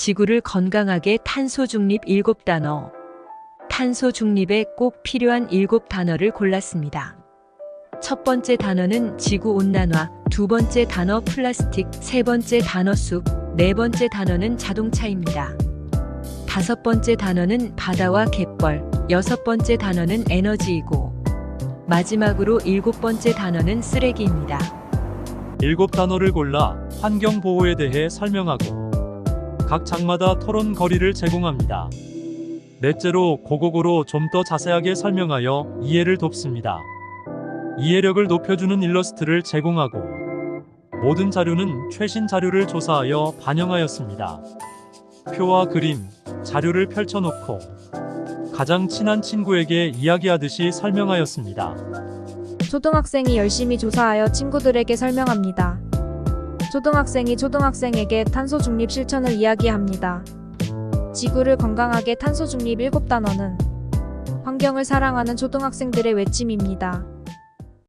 지구를 건강하게 탄소 중립 7단어. 탄소 중립에 꼭 필요한 7단어를 골랐습니다. 첫 번째 단어는 지구 온난화, 두 번째 단어 플라스틱, 세 번째 단어 숲, 네 번째 단어는 자동차입니다. 다섯 번째 단어는 바다와 갯벌, 여섯 번째 단어는 에너지이고, 마지막으로 일곱 번째 단어는 쓰레기입니다. 일곱 단어를 골라 환경 보호에 대해 설명하고 각 장마다 토론 거리를 제공합니다. 넷째로 고고고로 좀 더 자세하게 설명하여 이해를 돕습니다. 이해력을 높여주는 일러스트를 제공하고 모든 자료는 최신 자료를 조사하여 반영하였습니다. 표와 그림, 자료를 펼쳐놓고 가장 친한 친구에게 이야기하듯이 설명하였습니다. 초등학생이 열심히 조사하여 친구들에게 설명합니다. 초등학생이 초등학생에게 탄소 중립 실천을 이야기합니다. 지구를 건강하게 탄소 중립 7단어는 환경을 사랑하는 초등학생들의 외침입니다.